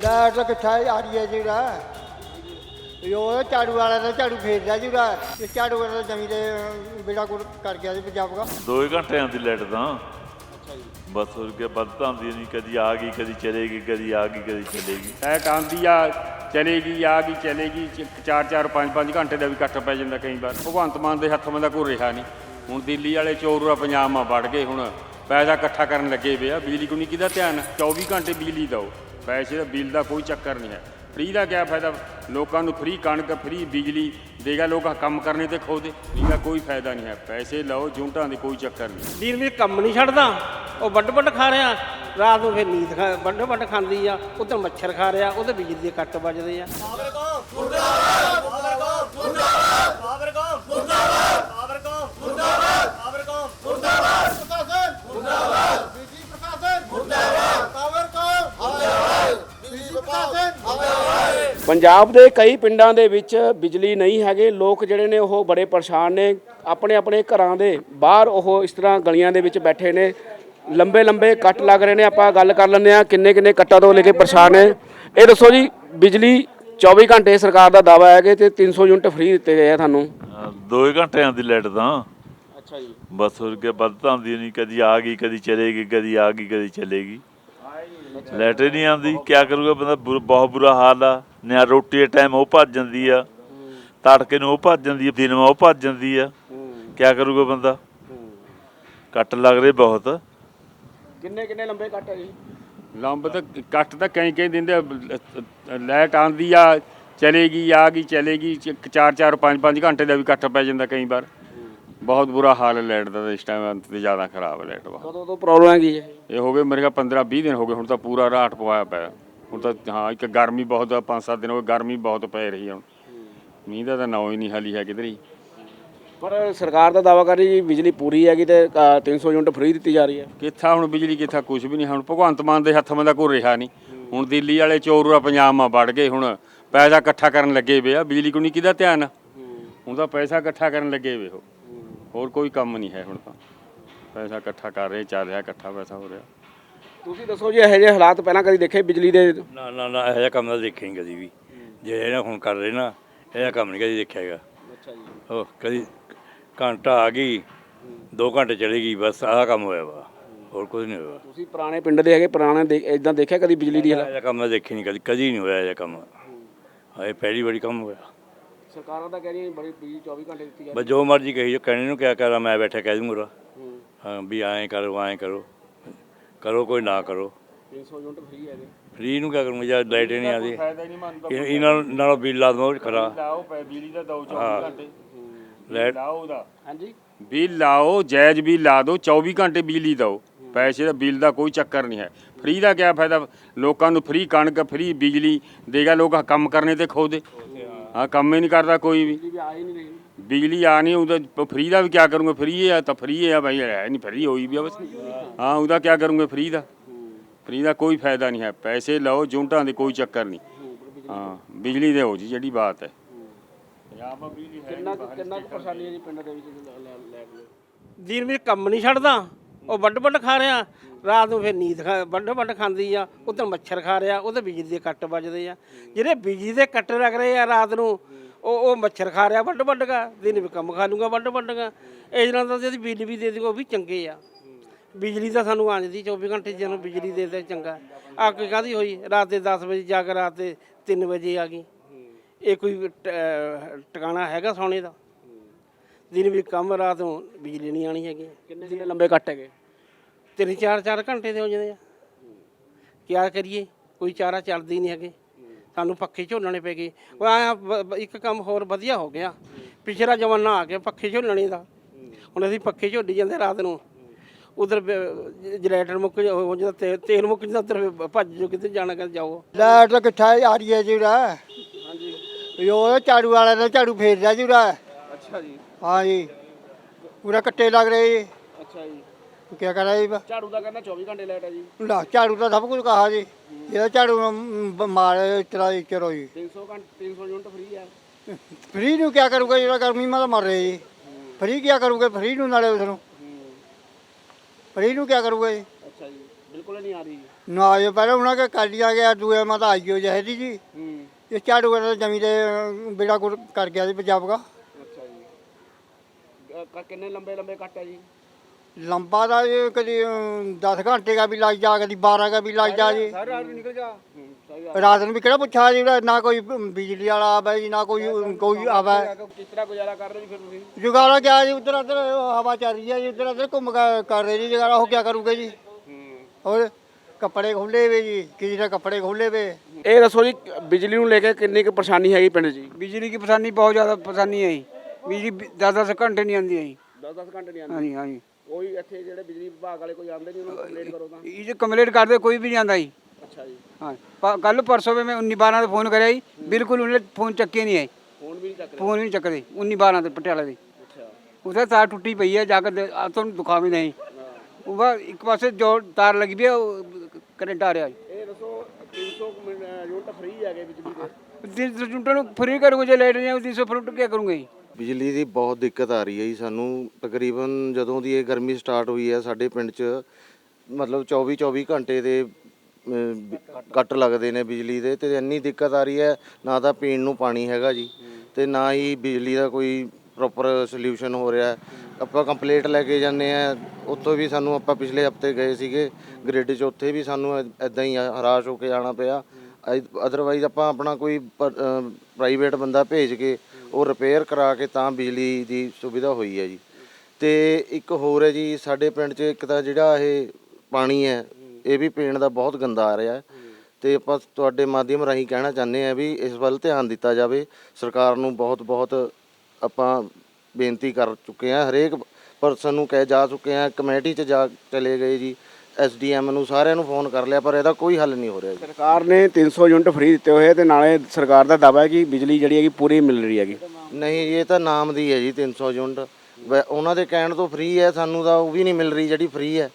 Light ਕਿੱਥੇ ਆ ਰਹੀ ਹੈ ਜਿਹੜਾ ਉਹ ਝਾੜੂ ਵਾਲਾ ਤਾਂ ਝਾੜੂ ਫੇਰਦਾ ਜੂਗਾ ਇਹ ਝਾੜੂ ਵਾਲਾ ਤਾਂ ਜਮੀ ਦੇ ਬੇੜਾ ਕੁੜ ਕਰ ਗਿਆ ਜੀ ਪੰਜਾਬ ਦਾ। ਦੋ ਹੀ ਘੰਟਿਆਂ ਦੀ ਲਾਈਟ ਤਾਂ। ਬਸ ਹੋਰ ਕੇ ਵੱਧ ਤਾਂ ਆਉਂਦੀ ਨਹੀਂ। ਕਦੀ ਆ ਗਈ ਕਦੀ ਚਲੇਗੀ ਕਦੀ ਆ ਗਈ ਕਦੀ ਚਲੇਗੀ। ਲਾਈਟ ਆਉਂਦੀ ਆ ਚਲੇਗੀ ਆ ਗਈ ਚਲੇਗੀ। 4 4 5 5 ਘੰਟੇ ਦਾ ਵੀ ਕੱਟ ਪੈ ਜਾਂਦਾ ਕਈ ਵਾਰ। ਭਗਵੰਤ ਮਾਨ ਦੇ ਹੱਥ ਦਾ ਕੋਈ ਰਿਹਾ ਨਹੀਂ। ਹੁਣ ਦਿੱਲੀ ਵਾਲੇ ਚੋਰੂਆ ਪੰਜਾਬ ਮਾ ਵੜ ਗਏ ਹੁਣ। ਪੈਸਾ ਇਕੱਠਾ ਕਰਨ ਲੱਗੇ ਵੇ ਆ। ਬਿਜਲੀ ਕੋ ਨਹੀਂ ਕਿਹਦਾ ਧਿਆਨ? 24 ਘੰਟੇ ਬਿਜਲੀ ਦਿਓ ਪੈਸੇ ਦਾ ਬਿੱਲ ਦਾ ਕੋਈ ਚੱਕਰ ਨਹੀਂ ਹੈ। ਫ੍ਰੀ ਦਾ ਕਿਆ ਫਾਇਦਾ? ਲੋਕਾਂ ਨੂੰ ਫ੍ਰੀ ਕਣਕ, ਫ੍ਰੀ ਬਿਜਲੀ ਦੇਗਾ ਲੋਕ ਕੰਮ ਕਰਨੇ ਤੇ ਖੋਦੇ ਇਹਦਾ ਕੋਈ ਫਾਇਦਾ ਨਹੀਂ ਹੈ। ਪੈਸੇ ਲਓ ਜੁੰਟਾਂ ਦੇ ਕੋਈ ਚੱਕਰ ਨਹੀਂ। ਵੀਰ ਵੀ ਕੰਮ ਨਹੀਂ ਛੱਡਦਾ। ਉਹ ਵੱਡ ਵੱਡ ਖਾ ਰਿਹਾ। ਰਾਤ ਨੂੰ ਫਿਰ ਨੀਂਦ ਖਾ ਵੱਡ ਵੱਡ ਖਾਂਦੀ ਆ। ਉਧਰ ਮੱਛਰ ਖਾ ਰਿਹਾ। ਉਹਦੇ ਬਿਜਲੀ ਦੇ ਕੱਟ ਵੱਜਦੇ ਆ। ਪੰਜਾਬ ਦੇ ਕਈ ਪਿੰਡਾਂ ਦੇ ਵਿੱਚ ਬਿਜਲੀ ਨਹੀਂ ਹੈਗੇ ਲੋਕ ਜਿਹੜੇ ਨੇ ਉਹ ਬੜੇ ਪਰੇਸ਼ਾਨ ਨੇ। ਆਪਣੇ ਆਪਣੇ ਘਰਾਂ ਦੇ ਬਾਹਰ ਉਹ ਇਸ ਤਰ੍ਹਾਂ ਗਲੀਆਂ ਦੇ ਵਿੱਚ ਬੈਠੇ ਨੇ। ਲੰਬੇ ਲੰਬੇ ਕੱਟ ਲੱਗ ਰਹੇ ਨੇ ਆਪਾਂ ਗੱਲ ਕਰ ਲੈਂਦੇ ਆ ਕਿੰਨੇ ਕਿੰਨੇ ਕੱਟਾਂ ਤੋਂ ਲੈ ਕੇ ਪਰੇਸ਼ਾਨ ਨੇ। ਇਹ ਦੱਸੋ ਜੀ ਬਿਜਲੀ 24 ਘੰਟੇ ਸਰਕਾਰ ਦਾ ਦਾਵਾ ਹੈ ਕਿ ਤੇ 300 ਯੂਨਿਟ ਫ੍ਰੀ ਦਿੱਤੇ ਗਏ ਆ ਤੁਹਾਨੂੰ। ਅਹ ਦੋ ਹੀ ਘੰਟਿਆਂ ਦੀ ਲਾਈਟ ਤਾਂ। ਅੱਛਾ ਜੀ। ਬਸ ਹੋਰ ਕੇ ਵੱਧ ਤਾਂ ਆਉਂਦੀ ਨਹੀਂ ਕਦੀ ਆ ਗਈ ਕਦੀ ਚਲੇਗੀ ਕਦੀ ਆ ਗਈ ਕਦੀ ਚਲੇਗੀ। ਲਾਈਟ ਨਹੀਂ ਆਉਂਦੀ ਕੀ ਕਰੂਗਾ ਬੰਦਾ ਬਹੁਤ ਬੁਰਾ ਹਾਲ ਆ। ਨਿਆ ਰੋਟੀ ਦੇ ਟਾਈਮ ਉਹ ਭੱਜ ਜਾਂਦੀ ਆ। ਤੜਕੇ ਨੂੰ ਉਹ ਭੱਜ ਜਾਂਦੀ ਆ ਦਿਨ ਮਾ ਉਹ ਭੱਜ ਜਾਂਦੀ ਆ। ਕੀ ਕਰੂਗਾ ਬੰਦਾ? ਕੱਟ ਲੱਗ ਰਹੇ ਬਹੁਤ। ਕਿੰਨੇ ਕਿੰਨੇ ਲੰਬੇ ਕੱਟ ਹੈ ਜੀ? ਲੰਬ ਤਾਂ ਕੱਟ ਤਾਂ ਕਈ ਕਈ ਦਿੰਦੇ ਆ, ਲ- ਲਾਈਟ ਆਉਂਦੀ ਆ ਚਲੇਗੀ ਆ ਗਈ ਚਲੇਗੀ 4 4 5 5 ਘੰਟੇ ਦਾ ਵੀ ਕੱਟ ਪੈ ਜਾਂਦਾ ਕਈ ਵਾਰ। ਬਹੁਤ ਬੁਰਾ ਹਾਲ ਹੈ ਲਾਈਟ ਦਾ ਤਾਂ ਇਸ ਟਾਈਮ ਤੇ ਜ਼ਿਆਦਾ ਖਰਾਬ ਹੈ ਲਾਈਟ ਬਹੁਤ। ਕਦੋਂ ਤੋਂ ਪ੍ਰੋਬਲਮ ਹੈਗੀ ਹੈ ਇਹ ਹੋ ਗਏ ਮੇਰੇ ਖਿਆਲ 15 20 ਦਿਨ ਹੋ ਗਏ ਹੁਣ ਤਾਂ ਪੂਰਾ ਰਾਟ ਪਵਾਇਆ ਪਿਆ। ਹੁਣ ਤਾਂ ਹਾਂ ਇੱਕ ਗਰਮੀ ਬਹੁਤ ਆ 5-7 ਦਿਨ ਹੋ ਗਏ ਗਰਮੀ ਬਹੁਤ ਪੈ ਰਹੀ ਹੁਣ। ਮੀਂਹ ਦਾ ਤਾਂ ਨਾਂ ਹੀ ਨਹੀਂ ਹਾਲੀ ਹੈ ਕਿਧਰ ਹੀ ਪਰ ਸਰਕਾਰ ਦਾ ਦਾਵਾ ਕਰ ਰਹੀ ਜੀ ਬਿਜਲੀ ਪੂਰੀ ਹੈਗੀ ਤੇ ਅ, 300 ਯੂਨਿਟ ਫ੍ਰੀ ਦਿੱਤੀ ਜਾ ਰਹੀ ਹੈ। ਕਿੱਥਾ ਹੁਣ ਬਿਜਲੀ ਕਿੱਥਾ ਕੁਝ ਵੀ ਨਹੀਂ ਹੁਣ ਭਗਵੰਤ ਮਾਨ ਦੇ ਹੱਥ ਦਾ ਕੋਈ ਰਿਹਾ ਨਹੀਂ। ਹੁਣ ਦਿੱਲੀ ਵਾਲੇ ਚੋਰੂਆ ਪੰਜਾਬ ਮਾ ਵੜ ਗਏ ਹੁਣ ਪੈਸਾ ਇਕੱਠਾ ਕਰਨ ਲੱਗੇ ਵੇ ਆ ਬਿਜਲੀ ਕੋ ਨਹੀਂ ਕਿਹਦਾ ਧਿਆਨ? ਹੁਣ ਤਾਂ ਪੈਸਾ ਇਕੱਠਾ ਕਰਨ ਲੱਗੇ ਵੇ ਉਹ। ਹੋਰ ਕੋਈ ਕੰਮ ਨਹੀਂ ਹੈ ਹੁਣ ਤਾਂ। ਪੈਸਾ ਇਕੱਠਾ ਕਰ ਰਹੇ ਚੱਲ ਰਿਹਾ ਇਕੱਠਾ ਪੈਸਾ ਹੋ ਰਿਹਾ। ਤੁਸੀਂ ਦੱਸੋ ਜੀ ਇਹੋ ਜਿਹੇ ਹਾਲਾਤ ਪਹਿਲਾਂ ਕਦੀ ਦੇਖੇ ਬਿਜਲੀ ਦੇ? ਨਾ ਨਾ ਨਾ ਇਹੋ ਜਿਹਾ ਕੰਮ ਤਾਂ ਦੇਖਿਆ ਨਹੀਂ ਕਦੀ ਵੀ। ਜੇ ਇਹ ਹੁਣ ਕਰ ਰਹੇ ਨਾ ਇਹ ਜਿਹਾ ਕੰਮ ਨਹੀਂ ਕਦੀ ਦੇਖਿਆ ਹੈਗਾ। ਅੱਛਾ ਜੀ। ਉਹ ਕਦੀ ਘੰਟਾ ਆ ਗਈ 2 ਘੰਟੇ ਚਲੀ ਗਈ ਬਸ ਆਹ ਕੰਮ ਹੋਇਆ ਵਾ ਹੋਰ ਕੁਝ ਨਹੀਂ ਹੋਇਆ। ਤੁਸੀਂ ਪੁਰਾਣੇ ਪਿੰਡ ਦੇ ਹੈਗੇ ਪੁਰਾਣੇ ਇਦਾਂ ਦੇਖਿਆ ਕਦੀ ਬਿਜਲੀ ਦੀ ਇਹ ਹਾਲਤ? ਜਿਹਾ ਕੰਮ ਤਾਂ ਦੇਖਿਆ ਨਹੀਂ ਕਦੀ ਕਦੀ ਨਹੀਂ ਹੋਇਆ ਇਹ ਜਿਹਾ ਕੰਮ। ਹਾਂ ਇਹ ਪਹਿਲੀ ਵਾਰੀ ਕੰਮ ਹੋਇਆ। ਸਰਕਾਰਾਂ ਤਾਂ ਕਹਿ ਰਹੀਆਂ ਬੜੀ ਬਿਜਲੀ 24 ਘੰਟੇ ਦਿੱਤੀ ਜਾ ਬਸ ਜੋ ਮਰਜ਼ੀ ਕਹੀ ਜੋ ਕਹਿਣੇ ਨੂੰ ਕਿਆ ਕਰਾਂ ਮੈਂ ਬੈਠਾ ਕਹਿ ਦੂੰਗਾ ਹਾਂ ਵੀ ਐਂ ਕਰੋ ਐਂ ਕਰੋ। ਕਰੋ ਕੋਈ ਨਾ ਕਰੋ। 300 ਯੂਨਿਟ ਫ੍ਰੀ ਹੈਗੇ ਫਰੀ ਨੂੰ ਕਿਆ ਕਰੂੰਗਾ ਜਦ ਲਾਈਟ ਹੀ ਨਹੀਂ ਆਉਂਦੀ। ਫਾਇਦਾ ਹੀ ਨਹੀਂ ਮੰਨਦਾ ਇਹ- ਇਹਨਾਂ ਨੂੰ- ਨਾਲੋਂ ਬਿੱਲ ਲਾ ਦਵਾਂ ਖਰਾ। ਲਾਓ ਪੈ ਬਿਜਲੀ ਦਾ ਦੋ 24 ਘੰਟੇ। ਲਾਈਟ ਲਾਓ ਉਹਦਾ। ਹਾਂਜੀ। ਬਿੱਲ ਲਾਓ ਜਾਇਜ਼ ਬਿੱਲ ਲਾ ਦਿਓ 24 ਘੰਟੇ ਬਿਜਲੀ ਦਿਓ। ਪੈਸੇ ਦਾ ਬਿੱਲ ਦਾ ਕੋਈ ਚੱਕਰ ਨਹੀਂ ਹੈ। ਫ੍ਰੀ ਦਾ ਕਿਆ ਫਾਇਦਾ? ਲੋਕਾਂ ਨੂੰ ਫ੍ਰੀ ਕਣਕ ਫ੍ਰੀ ਬਿਜਲੀ ਦੇਗਾ ਲੋਕ ਕੰਮ ਕਰਨੇ ਤੇ ਖੋਦੇ ਹਾਂ। ਕੰਮ ਹੀ ਨਹੀਂ ਕਰਦਾ ਕੋਈ ਵੀ। ਵੀ ਆ ਹੀ ਨਹੀਂ ਰਹੀ। ਬਿਜਲੀ ਆ ਨਹੀਂ ਉਹਦਾ ਫ੍ਰੀ ਦਾ ਵੀ ਕਿਆ ਕਰੂੰਗੇ? ਫ੍ਰੀ ਹੈ ਤਾਂ ਫ੍ਰੀ ਹੈ ਭਾਈ ਹੈ ਨਹੀਂ ਫ੍ਰੀ ਹੋਈ ਵੀ ਆ ਬਸ। ਹਾਂ ਉਹਦਾ ਕਿਆ ਕਰੂੰਗੇ? ਫ੍ਰੀ ਦਾ। ਫ੍ਰੀ ਦਾ ਕੋਈ ਫਾਇਦਾ ਨਹੀਂ ਹੈ। ਪੈਸੇ ਲਓ ਜੁੰਟਾਂ ਦੇ ਕੋਈ ਚੱਕਰ ਨਹੀਂ। ਹਾਂ ਬਿਜਲੀ ਦੇ ਹੋ ਜੀ ਜਿਹੜੀ ਬਾਤ ਹੈ। ਪੰਜਾਬ ਆ ਬਿਜਲੀ ਹੈ ਕਿੰਨਾ ਕੁ- ਕਿੰਨਾ ਕੁ ਪਰੇਸ਼ਾਨੀ ਹੈ ਜੀ ਪਿੰਡ ਦੇ ਵਿੱਚ ਲੈ- ਲੈ ਲੈ ਕੇ ਵੀਰ ਵੀਰ ਕੰਮ ਨਹੀਂ ਛੱਡਦਾ। ਉਹ ਵੱਡ ਵੱਡ ਖਾ ਰਿਹਾ। ਰਾਤ ਨੂੰ ਫਿਰ ਨੀਂਦ ਖਾ ਵੱਡ ਵੱਡ ਖਾਂਦੀ ਆ। ਉਧਰ ਮੱਛਰ ਖਾ ਰਿਹਾ। ਉਹਦੇ ਬਿਜਲੀ ਦੇ ਕੱਟ ਵੱਜਦੇ ਆ। ਜਿਹੜੇ ਬਿਜਲੀ ਦੇ ਕੱਟ ਲੱਗ ਰਹੇ ਆ ਰਾਤ ਨੂੰ ਉਹ ਉਹ ਮੱਛਰ ਖਾ ਰਿਹਾ ਵੱਡ ਵੱਡ ਗਾ ਦਿਨ ਵੀ ਕੰਮ ਖਾ ਲੂੰਗਾ ਵੱਡ ਵੱਡ ਗਾ ਇਹ ਜਨਾਂ ਦਾ ਜਿਹਦੀ ਬਿਜਲੀ ਵੀ ਦੇ ਦਿਓ ਉਹ ਵੀ ਚੰਗੇ ਆ। ਬਿਜਲੀ ਤਾਂ ਸਾਨੂੰ ਆ ਜਾਂਦੀ 24 ਘੰਟੇ ਜਦੋਂ ਬਿਜਲੀ ਦੇ ਦੇ ਚੰਗਾ। ਆ ਕੋਈ ਕਾਹਦੀ ਹੋਈ? ਰਾਤ ਦੇ 10 ਵਜੇ ਜਾ ਕੇ ਰਾਤ ਦੇ 3 ਵਜੇ ਆ ਗਈ। ਇਹ ਕੋਈ ਟਿਕਾਣਾ ਹੈਗਾ ਸੋਨੇ ਦਾ? ਦਿਨ ਵੀ ਕੰਮ ਰਾਤ ਨੂੰ ਬਿਜਲੀ ਨਹੀਂ ਆਣੀ ਹੈਗੀ। ਕਿੰਨੇ ਕਿੰਨੇ ਲੰਬੇ ਕੱਟ ਹੈਗੇ? ਤਿੰਨ ਚਾਰ ਚਾਰ ਘੰਟੇ ਦੇ ਹੋ ਜਾਂਦੇ ਆ। ਕਿਆ ਕਰੀਏ? ਕੋਈ ਚਾਰਾ ਚੱਲਦੀ ਨਹੀਂ ਹੈਗੇ। ਸਾਨੂੰ ਪੱਖੇ ਝੋਲਣੇ ਪੈ ਗਏ। ਉਹ ਵ- ਵ- ਇੱਕ ਕੰਮ ਹੋਰ ਵਧੀਆ ਹੋ ਗਿਆ। ਪਿਛਲਾ ਜ਼ਮਾਨਾ ਆ ਗਿਆ ਪੱਖੇ ਝੋਲਣੇ ਦਾ। ਹੁਣ ਅਸੀਂ ਪੱਖੇ ਝੋਲੀ ਜਾਂਦੇ ਰਾਤ ਨੂੰ। ਉਧਰ ਜਨਰੇਟਰ ਮੁੱਕ ਜਾ- ਹੋ ਜਾਂਦਾ ਤੇ- ਤੇਲ ਮੁੱਕ ਜਾਂਦਾ ਉਧਰ ਭੱਜ ਜੋ ਕਿਤੇ ਜਾਣਾ ਕਰ ਜਾਓ। ਲਾਈਟ ਕਿੱਥੇ ਆ ਰਹੀ ਹੈ ਜਿਹੜਾ। ਹਾਂਜੀ। ਉਹ ਝਾੜੂ ਵਾਲਾ ਤਾਂ ਝਾੜੂ ਫੇਰਦਾ ਜੂਗਾ ਅੱਛਾ ਜੀ। ਹਾਂ ਜੀ ਪੂਰਾ ਕੱਟੇ ਲੱਗ ਰਹੇ। ਜੀ ਅੱਛਾ ਜੀ। ਕੀ ਕਰਾਂ ਜੀ ਝਾੜੂ ਦਾ ਕਰਨਾ 24 ਘੰਟੇ ਲਾਈਟ ਹੈ ਜੀ। ਲਾ ਝਾੜੂ ਤਾਂ ਸਭ ਕੁਝ ਕਹਾ ਜੀ। ਜਿਹੜਾ ਝਾੜੂ ਨੂੰ ਮਾਰ ਚਲਾ ਚਲੋ ਜੀ 300 ਘੰਟੇ 300 ਯੂਨਿਟ ਫ੍ਰੀ ਹੈ ਫ੍ਰੀ ਨੂੰ ਕੀ ਕਰੂਗਾ ਜਿਹੜਾ ਗਰਮੀ ਮਾ ਤਾਂ ਮਰ ਰਿਹਾ ਜੀ? ਫ੍ਰੀ ਕੀ ਕਰੂਗਾ? ਫ੍ਰੀ ਨੂੰ ਨਾਲੇ ਉਸ ਨੂੰ ਫ੍ਰੀ ਨੂੰ ਕੀ ਕਰੂਗਾ ਜੀ? ਅੱਛਾ ਜੀ ਬਿਲਕੁਲ ਨਹੀਂ ਆ ਰਹੀ ਨਾ ਇਹ ਪਹਿਲਾਂ ਉਹਨਾਂ ਕੇ ਕਰ ਲਿਆ ਗਿਆ ਦੂਏ ਮਾ ਤਾਂ ਆਈਓ ਜਹਦੀ ਜੀ। ਹੂੰ। ਇਹ ਝਾੜੂ ਵਾਲਾ ਜ਼ਮੀਨ ਦੇ ਬੇੜਾ ਕੁਰ ਕਰ ਗਿਆ ਜੀ ਪੰਜਾਬ ਦਾ। ਅੱਛਾ ਜੀ। ਅ, ਕ- ਕਿੰਨੇ ਲੰਬੇ ਲੰਬੇ ਕੱਟ ਹੈ ਜੀ? ਲੰਬਾ ਦਾ ਜੇ ਕਦੀ 10 ਘੰਟੇ ਦਾ ਵੀ ਲੱਗ ਜਾ ਕਦੀ 12 ਦਾ ਵੀ ਲੱਗ ਜਾ ਜੀ। ਰਾਤ ਨੂੰ ਵੀ ਕਿਹੜਾ ਪੁੱਛਾ ਜੀ ਨਾ ਕੋਈ ਬਿਜਲੀ ਵਾਲਾ ਆਵੇ ਜੀ ਨਾ ਕੋਈ ਕੋਈ ਆਵੇ। ਕਿਸ ਤਰ੍ਹਾਂ ਗੁਜ਼ਾਰਾ ਕਰ ਰਹੇ ਜੀ ਫਿਰ ਤੁਸੀਂ? ਜੁਗਾਰਾ ਕਿਆ ਜੀ ਉਧਰ ਉਧਰ ਹਵਾ ਚੱਲ ਰਹੀ ਹੈ ਜੀ ਉਧਰ ਉਧਰ ਘੁੰਮ ਕਰ ਰਹੇ ਜੀ ਜੁਗਾਰਾ। ਉਹ ਕਿਆ ਕਰੂਗੇ ਜੀ? ਹੋਰ ਕੱਪੜੇ ਖੋਲੇ ਵੇ ਜੀ ਕਿਸੇ ਦਾ ਕੱਪੜੇ ਖੋਲੇ ਵੇ। ਇਹ ਦੱਸੋ ਜੀ ਬਿਜਲੀ ਨੂੰ ਲੈ ਕੇ ਕਿੰਨੀ ਕੁ ਪਰੇਸ਼ਾਨੀ ਹੈਗੀ ਪਿੰਡ ਜੀ? ਬਿਜਲੀ ਦੀ ਪਰੇਸ਼ਾਨੀ ਬਹੁਤ ਜ਼ਿਆਦਾ ਪਰੇਸ਼ਾਨੀ ਹੈ ਜੀ। ਬਿਜਲੀ 10-10 ਘੰਟੇ ਨਹੀਂ ਆਉਂਦੀ ਹੈ ਜੀ। 10-10 ਘੰਟੇ ਨਹੀਂ ਆਉਂਦੀ। ਹਾਂਜੀ ਹਾਂਜੀ। ਕੋਈ ਇੱਥੇ ਜਿਹੜੇ ਬਿਜਲੀ ਵਿਭਾਗ ਵਾਲੇ ਕੋਈ ਆਉਂਦੇ ਨਹੀਂ ਉਹਨਾਂ ਕੰਪਲੇਂਟ ਕਰੋ ਤਾਂ ਇਹ ਜੋ ਕੰਪਲੇਂਟ ਕਰਦੇ ਕੋਈ ਵੀ ਨਹੀਂ ਆਂਦਾ ਜੀ ਅੱਛਾ ਜੀ ਹਾਂ ਕੱਲ ਪਰਸੋਂ ਵੀ ਮੈਂ 19 12 ਦਾ ਫੋਨ ਕਰਿਆ ਜੀ ਬਿਲਕੁਲ ਉਹਨੇ ਫੋਨ ਚੱਕੇ ਨਹੀਂ ਆਏ ਫੋਨ ਵੀ ਨਹੀਂ ਚੱਕ ਫੋਨ ਵੀ ਚੱਕਦੇ 19 12 ਦੇ ਪਟਿਆਲੇ ਦੇ ਅੱਛਾ ਉਸੇ ਤਾਰ ਟੁੱਟੀ ਪਈ ਹੈ ਜਾ ਕੇ ਦੇ- ਆ ਤੁਹਾਨੂੰ ਦਿਖਾਵੇ ਨਹੀਂ ਉਹ ਬਸ ਇੱਕ ਪਾਸੇ ਜੋ ਤਾਰ ਲੱਗੀ ਪਈ ਹੈ, ਉਹ ਕਰੰਟ ਆ ਰਿਹਾ ਜੀ ਇਹ ਦੱਸੋ 300 ਯੂਨਿਟ ਫ੍ਰੀ ਹੈਗੇ ਬਿਜਲੀ ਦੇ 300 ਯੂਨਿਟਾਂ ਨੂੰ ਫ੍ਰੀ ਕਰੂਗੇ ਜੇ ਲਾਈਟ ਨਹੀਂ ਆਉਂਦੀ 300 ਫਰੂਟ ਕੀ ਕਰੂੰਗੇ ਬਿਜਲੀ ਦੀ ਬਹੁਤ ਦਿੱਕਤ ਆ ਰਹੀ ਹੈ ਜੀ ਸਾਨੂੰ ਤਕਰੀਬਨ ਜਦੋਂ ਦੀ ਇਹ ਗਰਮੀ ਸਟਾਰਟ ਹੋਈ ਹੈ ਸਾਡੇ ਪਿੰਡ 'ਚ ਮਤਲਬ 24 24 ਘੰਟੇ ਦੇ ਅਮ, ਕੱਟ ਲੱਗਦੇ ਨੇ ਬਿਜਲੀ ਦੇ ਤੇ ਇੰਨੀ ਦਿੱਕਤ ਆ ਰਹੀ ਹੈ ਨਾ ਤਾਂ ਪੀਣ ਨੂੰ ਪਾਣੀ ਹੈਗਾ ਜੀ ਤੇ ਨਾ ਹੀ ਬਿਜਲੀ ਦਾ ਕੋਈ ਪ੍ਰੋਪਰ ਸੋਲੂਸ਼ਨ ਹੋ ਰਿਹਾ ਹੈ। ਆਪਾਂ ਕੰਪਲੀਟ ਲੈ ਕੇ ਜਾਂਦੇ ਆ ਉੱਥੋਂ ਵੀ ਸਾਨੂੰ ਆਪਾਂ ਪਿਛਲੇ ਹਫ਼ਤੇ ਗਏ ਸੀਗੇ ਗ੍ਰਿਡ 'ਚ ਉੱਥੇ ਵੀ ਸਾਨੂੰ ਐਦਾਂ ਹੀ ਹਰਾਸ਼ ਹੋ ਕੇ ਆਣਾ ਪਿਆ ਅਦਰਵਾਈਜ਼ ਆਪਾਂ ਆਪਣਾ ਕੋਈ ਪ੍ਰਾਈਵੇਟ ਬੰਦਾ ਭੇਜ ਕੇ ਉਹ ਰਿਪੇਅਰ ਕਰਾ ਕੇ ਤਾਂ ਬਿਜਲੀ ਦੀ ਸੁਵਿਧਾ ਹੋਈ ਹੈ ਜੀ। ਤੇ ਇੱਕ ਹੋਰ ਹੈ ਜੀ, ਸਾਡੇ ਪਿੰਡ 'ਚ ਇੱਕ ਤਾਂ ਜਿਹੜਾ ਇਹ ਪਾਣੀ ਹੈ, ਇਹ ਵੀ ਪੀਣ ਦਾ ਬਹੁਤ ਗੰਦਾ ਆ ਰਿਹਾ। ਹੈ ਤੇ ਆਪਾਂ ਤੁਹਾਡੇ ਮਾਧਿਅਮ ਰਾਹੀਂ ਕਹਿਣਾ ਚਾਹੁੰਦੇ ਆ ਵੀ ਇਸ ਵੱਲ ਧਿਆਨ ਦਿੱਤਾ ਜਾਵੇ। ਸਰਕਾਰ ਨੂੰ ਬਹੁਤ ਬਹੁਤ ਆਪਾਂ ਬੇਨਤੀ ਕਰ ਚੁੱਕੇ ਆ ਹਰੇਕ ਪਰਸਨ ਨੂੰ ਕਹਿ ਜਾ ਚੁੱਕੇ ਆ ਕਮੇਟੀ 'ਚ ਜਾ ਚਲੇ ਗਏ ਜੀ। ਐਸਡੀਐਮ ਨੂੰ ਸਾਰਿਆਂ ਨੂੰ ਫੋਨ ਕਰ ਲਿਆ ਪਰ ਇਹਦਾ ਕੋਈ ਹੱਲ ਨਹੀਂ ਹੋ ਰਿਹਾ ਜੀ। ਸਰਕਾਰ ਨੇ 300 ਯੂਨਿਟ ਫ੍ਰੀ ਦਿੱਤੇ ਹੋਏ ਤੇ ਨਾਲੇ ਸਰਕਾਰ ਦਾ ਦਾਅਵਾ ਹੈ ਕਿ ਬਿਜਲੀ ਜਿਹੜੀ ਹੈਗੀ ਪੂਰੀ ਮਿਲ ਰਹੀ ਹੈਗੀ। ਨਹੀਂ ਇਹ ਤਾਂ ਨਾਮ ਦੀ ਹੈ ਜੀ 300 ਯੂਨਿਟ। ਵੈ- ਉਹਨਾਂ ਦੇ ਕਹਿਣ ਤੋਂ ਫ੍ਰੀ ਹੈ ਸਾਨੂੰ ਤਾਂ ਉਹ ਵੀ ਨਹੀਂ ਮਿਲ ਰਹੀ ਜਿਹੜੀ ਫ੍ਰੀ ਹੈ।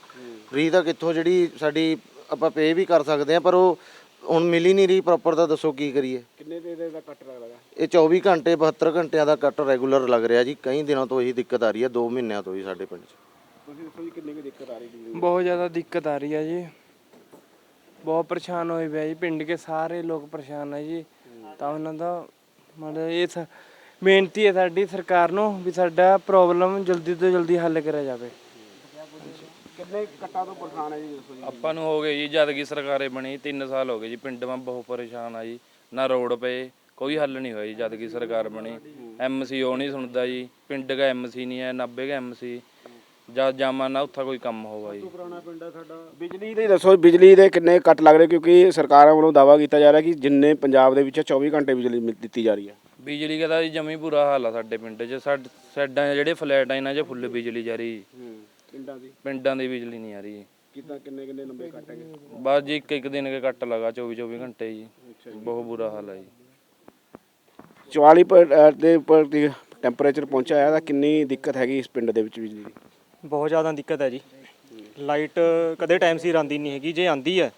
ਫ੍ਰੀ ਤਾਂ ਕਿੱਥੋਂ ਜਿਹੜੀ ਸਾਡੀ ਆਪਾਂ ਪੇ ਵੀ ਕਰ ਸਕਦੇ ਆ ਪਰ ਉਹ ਹੁਣ ਮਿਲ ਹੀ ਨਹੀਂ ਰਹੀ ਪ੍ਰੋਪਰ ਤਾਂ ਦੱਸੋ ਕੀ ਕਰੀਏ। ਕਿੰਨੇ ਦੇ ਦਾ ਕੱਟ ਲੱਗਦਾ ਇਹ 24 ਘੰਟੇ 72 ਘੰਟਿਆਂ ਦਾ ਕੱਟ ਰੈਗੂਲਰ ਲੱਗ ਰਿਹਾ ਜੀ ਕਈ ਦਿਨਾਂ ਤੋਂ ਇਹੀ ਦਿੱਕਤ ਆ ਰਹੀ ਹੈ 2 ਮਹੀਨਿਆਂ ਤੋਂ ਹੀ ਸਾਡੇ ਪਿੰਡ 'ਚ। ਬਹੁਤ ਜ਼ਿਆਦਾ ਦਿੱਕਤ ਆ ਰਹੀ ਆ ਜੀ। ਬਹੁਤ ਪਰੇਸ਼ਾਨ ਹੋਏ ਪਿਆ ਜੀ। ਪਿੰਡ ਕੇ ਸਾਰੇ ਲੋਕ ਪਰੇਸ਼ਾਨ ਹੈ ਜੀ। ਤਾਂ ਉਹਨਾਂ ਦਾ ਮਤਲਬ ਇਹ ਸ- ਬੇਨਤੀ ਹੈ ਸਾਡੀ ਸਰਕਾਰ ਨੂੰ ਵੀ ਸਾਡਾ ਪ੍ਰੋਬਲਮ ਜਲਦੀ ਤੋਂ ਜਲਦੀ ਹੱਲ ਕਰਿਆ ਜਾਵੇ। ਕਿੰਨੇ ਕੱਟਾਂ ਤੋਂ ਪਰੇਸ਼ਾਨ ਹੈ ਜੀ ਦੱਸੋ ਆਪਾਂ ਨੂੰ ਹੋ ਗਏ ਜੀ ਜਦ ਕੀ ਸਰਕਾਰੇ ਬਣੀ 3 ਸਾਲ ਹੋ ਗਏ ਜੀ। ਪਿੰਡ ਮੈਂ ਬਹੁਤ ਪਰੇਸ਼ਾਨ ਆ ਜੀ। ਨਾ ਰੋਡ ਪਏ ਕੋਈ ਹੱਲ ਨਹੀਂ ਹੋਇਆ ਜੀ ਜਦ ਕੀ ਸਰਕਾਰ ਬਣੀ। ਐਮਸੀ ਉਹ ਨਹੀਂ ਸੁਣਦਾ ਜੀ। ਪਿੰਡ ਦਾ ਐਮਸੀ ਨਹੀਂ ਹੈ ਨਾਭੇ ਦਾ ਐਮਸੀ ਜਦ ਜਾਮਾ ਨਾ ਉੱਥਾ ਕੋਈ ਕੰਮ ਹੋਵਾ ਜੀ। ਬਿਜਲੀ ਦੇ ਦੱਸੋ ਬਿਜਲੀ ਦੇ ਕਿੰਨੇ ਕੱਟ ਲੱਗ ਰਹੇ? ਕਿਉਂਕਿ ਸਰਕਾਰਾਂ ਵੱਲੋਂ ਦਾਅਵਾ ਕੀਤਾ ਜਾ ਰਿਹਾ ਕਿ ਜਿੰਨੇ ਪੰਜਾਬ ਦੇ ਵਿੱਚ 24 ਘੰਟੇ ਬਿਜਲੀ ਮਿਲ- ਦਿੱਤੀ ਜਾ ਰਹੀ ਹੈ ਬਿਜਲੀ ਦਾ ਤਾਂ ਜੀ ਜਮੀ ਬੁਰਾ ਹਾਲ ਆ ਸਾਡੇ ਪਿੰਡ 'ਚ। ਸਾਡੇ ਸਾਡਾਂ 'ਚ ਜਿਹੜੇ ਫਲੈਟ ਆ ਇਹਨਾਂ 'ਚ ਫੁੱਲ ਬਿਜਲੀ ਜਾ ਰਹੀ। ਜੀ। ਪਿੰਡਾਂ ਦੀ? ਪਿੰਡਾਂ ਪਿੰਡਾਂ ਦੀ ਬਿਜਲੀ ਨਹੀਂ ਆ ਰਹੀ। ਜੀ। ਕਿੰਨਾ ਕਿੰਨੇ ਕਿੰਨੇ ਲੰਬੇ ਕੱਟ ਹੈਗੇ? ਬਸ ਜੀ ਇੱਕ ਇੱਕ ਦਿਨ ਕੇ ਕੱਟ ਲਗਾ 24 24 ਘੰਟੇ ਜੀ। ਬਹੁਤ ਬੁਰਾ ਹਾਲ ਹੈ ਜੀ। 44 ਪਰ ਅ, ਦੇ ਉੱਪਰ ਟੈਂਪਰੇਚਰ ਪਹੁੰਚਿਆ ਹੈ ਤਾਂ ਕਿੰਨੀ ਦਿੱਕਤ ਹੈਗੀ ਇਸ ਪਿੰਡ ਦੇ ਵਿੱਚ ਬਿਜਲੀ ਦੀ? ਬਹੁਤ ਜ਼ਿਆਦਾ ਦਿੱਕਤ ਹੈ ਜੀ। ਲਾਈਟ ਕਦੇ ਟਾਈਮ ਸਿਰ ਆਂਦੀ ਨਹੀਂ ਹੈਗੀ ਜੇ ਆਂਦੀ ਹੈ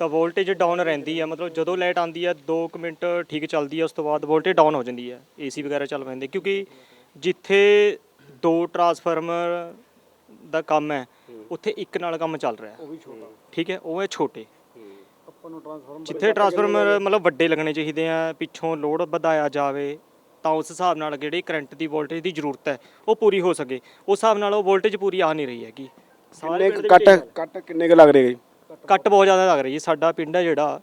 ਤਾਂ ਵੋਲਟੇਜ ਡਾਊਨ ਰਹਿੰਦੀ ਹੈ। ਮਤਲਬ ਜਦੋਂ ਲਾਈਟ ਆਂਦੀ ਹੈ 2 ਮਿੰਟ ਠੀਕ ਚੱਲਦੀ ਹੈ ਉਸ ਤੋਂ ਬਾਅਦ ਵੋਲਟੇਜ ਡਾਊਨ ਹੋ ਜਾਂਦੀ ਹੈ ਏਸੀ ਵਗੈਰਾ ਚੱਲ ਪੈਂਦੇ। ਕਿਉਂਕਿ ਜਿੱਥੇ ਦੋ ਟਰਾਂਸਫਾਰਮਰ ਦਾ ਕੰਮ ਹੈ ਉੱਥੇ ਇੱਕ ਨਾਲ ਕੰਮ ਚੱਲ ਰਿਹਾ ਉਹ ਵੀ ਛੋਟਾ। ਠੀਕ ਹੈ ਉਹ ਹੈ ਛੋਟੇ। ਜਿੱਥੇ ਟਰਾਂਸਫਾਰਮਰ ਮਤਲਬ ਵੱਡੇ ਲੱਗਣੇ ਚਾਹੀਦੇ ਆ ਪਿੱਛੋਂ ਲੋਡ ਵਧਾਇਆ ਜਾਵੇ ਤਾਂ ਉਸ ਹਿਸਾਬ ਨਾਲ ਜਿਹੜੀ ਕਰੰਟ ਦੀ ਵੋਲਟੇਜ ਦੀ ਜ਼ਰੂਰਤ ਹੈ ਉਹ ਪੂਰੀ ਹੋ ਸਕੇ। ਉਸ ਹਿਸਾਬ ਨਾਲ ਉਹ ਵੋਲਟੇਜ ਪੂਰੀ ਆ ਨਹੀਂ ਰਹੀ ਹੈਗੀ। ਕਿੰਨੇ ਕੁ ਕੱਟ ਕੱਟ ਕਿੰਨੇ ਕੁ ਲੱਗ ਰਹੇ ਜੀ? ਕੱਟ ਬਹੁਤ ਜ਼ਿਆਦਾ ਲੱਗ ਰਹੀ ਜੀ ਸਾਡਾ ਪਿੰਡ ਹੈ ਜਿਹੜਾ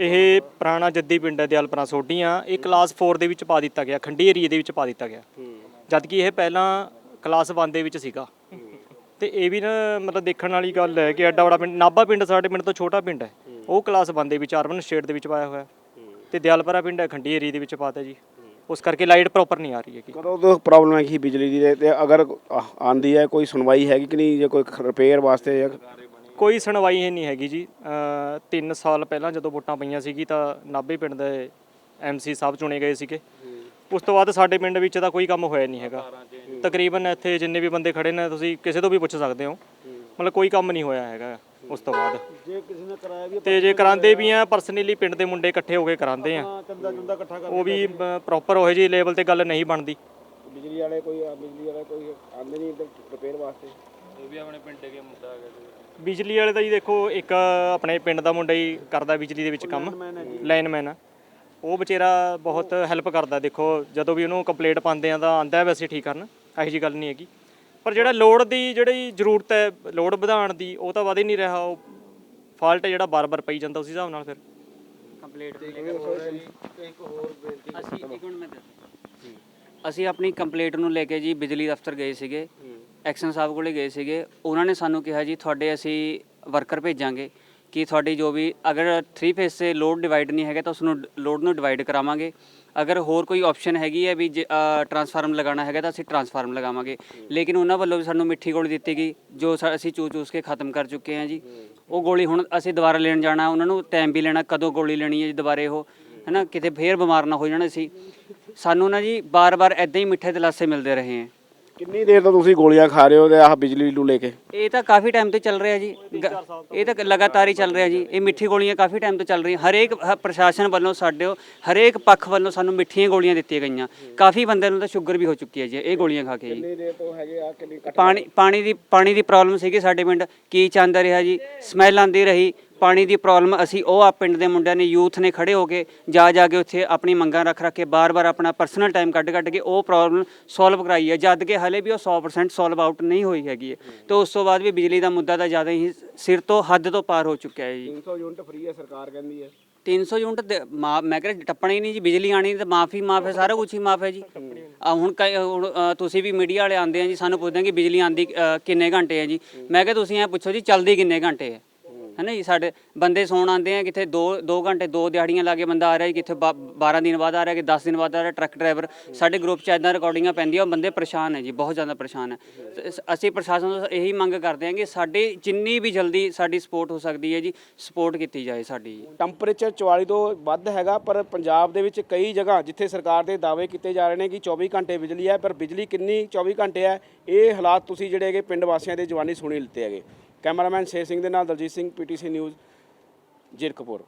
ਇਹ ਪੁਰਾਣਾ ਜੱਦੀ ਪਿੰਡ ਹੈ ਦਿਆਲਪੁਰਾ ਸੋਢੀਆਂ। ਇਹ ਕਲਾਸ 4 ਦੇ ਵਿੱਚ ਪਾ ਦਿੱਤਾ ਗਿਆ ਖੰਡੀ ਏਰੀਏ ਦੇ ਵਿੱਚ ਪਾ ਦਿੱਤਾ ਗਿਆ। ਜਦ ਕਿ ਇਹ ਪਹਿਲਾਂ ਕਲਾਸ 1 ਦੇ ਵਿੱਚ ਸੀਗਾ। ਤੇ ਇਹ ਵੀ ਨਾ ਮਤਲਬ ਦੇਖਣ ਵਾਲੀ ਗੱਲ ਹੈ ਕਿ ਐਡਾ ਬੜਾ ਪਿੰਡ ਨਾਭਾ ਪਿੰਡ ਸਾਡੇ ਪਿੰਡ ਤੋਂ ਛੋਟਾ ਪਿੰਡ ਹੈ। ਉਹ ਕਲਾਸ 1 ਦੇ ਵਿੱਚ ਅਰਬਨ ਸਟੇਟ ਦੇ ਵਿੱਚ ਪਾਇਆ ਹੋਇਆ। ਹੈ। ਤੇ ਦਿਆਲਪੁਰਾ ਪਿੰਡ ਹੈ ਖੰਡੀ ਏਰੀਏ ਦੇ ਵਿੱਚ ਪਾਤਾ ਜੀ। ਉਸ ਕਰਕੇ ਲਾਈਟ ਪ੍ਰੋਪਰ ਨਹੀਂ ਆ ਰਹੀ ਹੈਗੀ। ਕਦੋਂ ਤੋਂ ਪ੍ਰੋਬਲਮ ਹੈਗੀ ਬਿਜਲੀ ਦੀ ਤੇ- ਅਗਰ ਆਂਦੀ ਹੈ ਕੋਈ ਸੁਣਵਾਈ ਹੈਗੀ ਕਿ ਨਹੀਂ ਜੇ ਕੋਈ ਰਿਪੇਅਰ ਵਾਸਤੇ ਜਾਂ ਕੋਈ ਸੁਣਵਾਈ ਹੀ ਨਹੀਂ ਹੈਗੀ ਜੀ। 3 ਸਾਲ ਪਹਿਲਾਂ ਜਦੋਂ ਵੋਟਾਂ ਪਈਆਂ ਸੀਗੀ ਤਾਂ ਨਾਭੇ ਪਿੰਡ ਦੇ ਐਮਸੀ ਸਾਹਿਬ ਚੁਣੇ ਗਏ ਸੀਗੇ। ਉਸ ਤੋਂ ਬਾਅਦ ਸਾਡੇ ਪਿੰਡ ਵਿੱਚ ਤਾਂ ਕੋਈ ਕੰਮ ਹੋਇਆ ਨਹੀਂ ਹੈਗਾ। ਤਕਰੀਬਨ ਇੱਥੇ ਜਿੰਨੇ ਵੀ ਬੰਦੇ ਖੜੇ ਨੇ ਤੁਸੀਂ ਕਿਸੇ ਤੋਂ ਵੀ ਪੁੱਛ ਸਕਦੇ ਹੋ। ਮਤਲਬ ਕੋਈ ਕੰਮ ਨਹੀਂ ਹੋਇਆ ਹੈਗਾ। ਉਸ ਤੋਂ ਬਾਅਦ। ਜੇ ਕਿਸੇ ਨੇ ਕਰਾਇਆ ਵੀ ਤੇ ਜੇ ਕਰਾਉਂਦੇ ਵੀ ਆ ਪਰਸਨਲੀ ਪਿੰਡ ਦੇ ਮੁੰਡੇ ਇਕੱਠੇ ਹੋ ਕੇ ਕਰਾਉਂਦੇ ਆ। ਚੰਦਾ ਚੁੰਦਾ ਇਕੱਠਾ ਕਰ ਉਹ ਵੀ ਪ੍ਰੋਪਰ ਉਹੋ ਜਿਹੀ ਲੈਵਲ ਤੇ ਗੱਲ ਨਹੀਂ ਬਣਦੀ। ਬਿਜਲੀ ਵਾਲੇ ਕੋਈ ਬਿਜਲੀ ਵਾਲਾ ਕੋਈ ਆਂਦੇ ਨਹੀਂ ਇੱਧਰ ਰਿਪੇਅਰ ਵਾਸਤੇ। ਉਹ ਵੀ ਆਪਣੇ ਪਿੰਡ ਕੇ ਮੁੱਦਾ ਹੈਗਾ ਬਿਜਲੀ ਵਾਲੇ ਤਾਂ ਜੀ ਦੇਖੋ ਇੱਕ ਆਪਣੇ ਪਿੰਡ ਦਾ ਮੁੰਡਾ ਹੀ ਕਰਦਾ ਬਿਜਲੀ ਦੇ ਵਿੱਚ ਕੰਮ। ਲਾਈਨਮੈਨ ਆ। ਉਹ ਵਿਚਾਰਾ ਬਹੁਤ ਹੈਲਪ ਕਰਦਾ ਦੇਖੋ ਜਦੋਂ ਵੀ ਉਹਨੂੰ ਕੰਪਲੀਟ ਪਾਉਂਦੇ ਆ ਤਾਂ ਆਂਦਾ ਵੈਸੇ ਠੀਕ ਕਰਨ ਇਹੋ ਜੀ ਗੱਲ ਨਹੀਂ ਹੈਗੀ। ਪਰ ਜਿਹੜਾ ਲੋਡ ਦੀ ਜਿਹੜੀ ਜ਼ਰੂਰਤ ਹੈ ਲੋਡ ਵਧਾਉਣ ਦੀ ਉਹ ਤਾਂ ਵਧ ਹੀ ਨਹੀਂ ਰਿਹਾ। ਉਹ ਫਾਲਟ ਜਿਹੜਾ ਬਾਰ-ਬਾਰ ਪਈ ਜਾਂਦਾ ਉਸ ਹਿਸਾਬ ਨਾਲ ਫਿਰ। ਅਸੀਂ ਇੱਕ ਮਿੰਟ ਮੈਂ ਦੱਸਦਾ। ਅਸੀਂ ਆਪਣੀ ਕੰਪਲੇਂਟ ਨੂੰ ਲੈ ਕੇ ਜੀ ਬਿਜਲੀ ਦਫ਼ਤਰ ਗਏ ਸੀਗੇ ਐਕਸ਼ਨ ਸਾਹਿਬ ਕੋਲੇ ਗਏ ਸੀਗੇ। ਉਹਨਾਂ ਨੇ ਸਾਨੂੰ ਕਿਹਾ ਜੀ ਤੁਹਾਡੇ ਅਸੀਂ ਵਰਕਰ ਭੇਜਾਂਗੇ ਕਿ ਤੁਹਾਡੀ ਜੋ ਵੀ ਅਗਰ 3 ਫੇਸ ਸੇ ਲੋਡ ਡਿਵਾਈਡ ਨਹੀਂ ਹੈਗਾ ਤਾਂ ਉਸ ਨੂੰ ਲੋਡ ਨੂੰ ਡਿਵਾਈਡ ਕਰਾਵਾਂਗੇ। ਅਗਰ ਹੋਰ ਕੋਈ ਆਪਸ਼ਨ ਹੈਗੀ ਹੈ ਵੀ ਟਰਾਂਸਫਾਰਮ ਲਗਾਉਣਾ ਹੈਗਾ ਤਾਂ ਅਸੀਂ ਟਰਾਂਸਫਾਰਮ ਲਗਾਵਾਂਗੇ। ਲੇਕਿਨ ਉਹਨਾਂ ਵੱਲੋਂ ਵੀ ਸਾਨੂੰ ਮਿੱਠੀ ਗੋਲੀ ਦਿੱਤੀ ਗਈ, ਜੋ ਸਾ- ਅਸੀਂ ਚੂਸ ਚੂਸ ਕੇ ਖਤਮ ਕਰ ਚੁੱਕੇ ਹਾਂ ਜੀ। ਉਹ ਗੋਲੀ ਹੁਣ ਅਸੀਂ ਦੁਬਾਰਾ ਲੈਣ ਜਾਣਾ, ਉਹਨਾਂ ਨੂੰ ਟਾਈਮ ਵੀ ਲੈਣਾ, ਕਦੋਂ ਗੋਲੀ ਲੈਣੀ ਹੈ ਜੀ ਦੁਬਾਰੇ ਉਹ, ਹੈਨਾ? ਕਿਤੇ ਫੇਰ ਬਿਮਾਰ ਨਾ ਹੋ ਜਾਣ ਅਸੀਂ। ਸਾਨੂੰ ਨਾ ਜੀ ਬਾਰ-ਬਾਰ ਐਦਾਂ ਹੀ ਮਿੱਠੇ ਦਿਲਾਸੇ ਮਿਲਦੇ ਰਹੇ ਹੈ। ਕਿੰਨੀ ਦੇਰ ਤੋਂ ਤੁਸੀਂ ਗੋਲੀਆਂ ਖਾ ਰਹੇ ਹੋ ਤੇ ਆਹ ਬਿਜਲੀ ਨੂੰ ਲੈ ਕੇ? ਇਹ ਤਾਂ ਕਾਫੀ ਟਾਈਮ ਤੋਂ ਚੱਲ ਰਿਹਾ ਜੀ। ਗ- ਇਹ ਤਾਂ ਲਗਾਤਾਰ ਹੀ ਚੱਲ ਰਿਹਾ ਜੀ। ਇਹ ਮਿੱਠੀ ਗੋਲੀਆਂ ਕਾਫੀ ਟਾਈਮ ਤੋਂ ਚੱਲ ਰਹੀਆਂ। ਹਰੇਕ ਹ- ਪ੍ਰਸ਼ਾਸਨ ਵੱਲੋਂ ਸਾਡੇ ਹਰੇਕ ਪੱਖ ਵੱਲੋਂ ਸਾਨੂੰ ਮਿੱਠੀਆਂ ਗੋਲੀਆਂ ਦਿੱਤੀਆਂ ਗਈਆਂ। ਕਾਫੀ ਬੰਦਿਆਂ ਨੂੰ ਤਾਂ ਸ਼ੂਗਰ ਵੀ ਹੋ ਚੁੱਕੀ ਹੈ ਜੀ। ਇਹ ਗੋਲੀਆਂ ਖਾ ਕੇ ਜੀ। ਕਿੰਨੀ ਦੇਰ ਤੋਂ ਹੈਗੇ ਆ? ਕਿੰਨੀ ਪਾਣੀ ਪਾਣੀ ਦੀ ਪਾਣੀ ਦੀ ਪ੍ਰੋਬਲਮ ਸੀਗੀ ਸਾਡੇ ਪਿੰਡ। ਕੀ ਚਾਹੁੰਦਾ ਰਿਹਾ ਜੀ? ਸਮੈਲ ਆਉਂਦੀ ਰਹੀ। ਪਾਣੀ ਦੀ ਪ੍ਰੋਬਲਮ ਅਸੀਂ ਉਹ ਆ ਪਿੰਡ ਦੇ ਮੁੰਡਿਆਂ ਨੇ ਯੂਥ ਨੇ ਖੜੇ ਹੋ ਕੇ ਜਾ ਜਾ ਕੇ ਉੱਥੇ ਆਪਣੀ ਮੰਗਾਂ ਰੱਖ ਰੱਖ ਕੇ ਬਾਰ-ਬਾਰ ਆਪਣਾ ਪਰਸਨਲ ਟਾਈਮ ਕੱਢ ਕੱਢ ਕੇ ਉਹ ਪ੍ਰੋਬਲਮ ਸੋਲਵ ਕਰਾਈ ਹੈ। ਜਦ ਕਿ ਹਲੇ ਵੀ ਉਹ 100% ਸੋਲਵ ਆਊਟ ਨਹੀਂ ਹੋਈ ਹੈਗੀ ਤੇ ਉਸ ਤੋਂ ਬਾਅਦ ਵੀ ਬਿਜਲੀ ਦਾ ਮੁੱਦਾ ਤਾਂ ਜ਼ਿਆਦਾ ਹੀ ਸਿਰ ਤੋਂ ਹੱਦ ਤੋਂ ਪਾਰ ਹੋ ਚੁੱਕਿਆ ਹੈ ਜੀ। 300 ਯੂਨਿਟ ਫ੍ਰੀ ਹੈ ਸਰਕਾਰ ਕਹਿੰਦੀ ਹੈ। 300 ਯੂਨਿਟ ਮਾ- ਕਹਿੰਦਾ ਟੱਪਣਾ ਹੀ ਨਹੀਂ ਜੀ ਬਿਜਲੀ ਆਣੀ ਤਾਂ ਮਾਫੀ ਮਾਫ ਹੈ ਸਾਰਾ ਕੁਝ ਹੀ ਮਾਫ ਹੈ ਜੀ। ਆ ਹੁਣ ਤੁਸੀਂ ਵੀ ਮੀਡੀਆ ਵਾਲੇ ਆਉਂਦੇ ਆ ਜੀ ਸਾਨੂੰ ਪੁੱਛਦੇ ਆ ਕਿ ਬਿਜਲੀ ਆਂਦੀ ਕਿੰਨੇ ਘੰਟੇ ਹੈ ਜੀ। ਮੈਂ ਕਿਹਾ ਤੁਸੀਂ ਐ ਪੁੱਛੋ ਜੀ ਚੱਲਦੀ ਕਿੰਨੇ ਘੰਟੇ ਹੈ? ਹੈਨਾ ਜੀ, ਸਾਡੇ ਬੰਦੇ ਸੌਣ ਆਉਂਦੇ ਆ, ਕਿਥੇ 2 2 ਘੰਟੇ 2 ਦਿਹਾੜੀਆਂ ਲਾ ਕੇ ਬੰਦਾ ਆ ਰਿਹਾ ਜੀ, ਕਿਥੇ 12 ਦਿਨ ਬਾਅਦ ਆ ਰਿਹਾ ਕਿ 10 ਦਿਨ ਬਾਅਦ ਆ ਰਿਹਾ ਟਰੱਕ ਡਰਾਈਵਰ। ਸਾਡੇ ਗਰੁੱਪ 'ਚ ਐਦਾਂ ਰਿਕਾਰਡਿੰਗਾਂ ਪੈਂਦੀਆਂ, ਉਹ ਬੰਦੇ ਪਰੇਸ਼ਾਨ ਹੈ ਜੀ, ਬਹੁਤ ਜ਼ਿਆਦਾ ਪਰੇਸ਼ਾਨ ਹੈ ਅਸੀਂ ਪ੍ਰਸ਼ਾਸਨ ਤੋਂ ਇਹੀ ਮੰਗ ਕਰਦੇ ਹਾਂ ਕਿ ਸਾਡੇ ਜਿੰਨੀ ਵੀ ਜਲਦੀ ਸਾਡੀ ਸਪੋਰਟ ਹੋ ਸਕਦੀ ਹੈ ਜੀ ਸਪੋਰਟ ਕੀਤੀ ਜਾਏ ਸਾਡੀ ਟੈਂਪਰੇਚਰ 44 ਤੋਂ ਵੱਧ ਹੈਗਾ, ਪਰ ਪੰਜਾਬ ਦੇ ਵਿੱਚ ਕਈ ਜਗ੍ਹਾ ਜਿੱਥੇ ਸਰਕਾਰ ਦੇ ਦਾਅਵੇ ਕੀਤੇ ਜਾ ਰਹੇ ਨੇ ਕਿ 24 ਘੰਟੇ ਬਿਜਲੀ ਹੈ, ਪਰ ਬਿਜਲੀ ਕਿੰਨੀ 24 ਘੰਟੇ ਹੈ, ਇਹ ਹਾਲਾਤ ਤੁਸੀਂ ਜਿਹੜੇ ਹੈਗੇ ਪਿੰਡ ਵਾਸੀਆਂ ਦੇ ਜਵਾਨੀ ਸੁਣੀ ਲਿੱਤੇ ਹੈਗੇ। ਕੈਮਰਾਮੈਨ ਸ਼ੇ ਸਿੰਘ ਦੇ ਨਾਲ ਦਲਜੀਤ ਸਿੰਘ ਪੀਟੀਸੀ ਨਿਊਜ਼ ਜੀਰਕਪੁਰ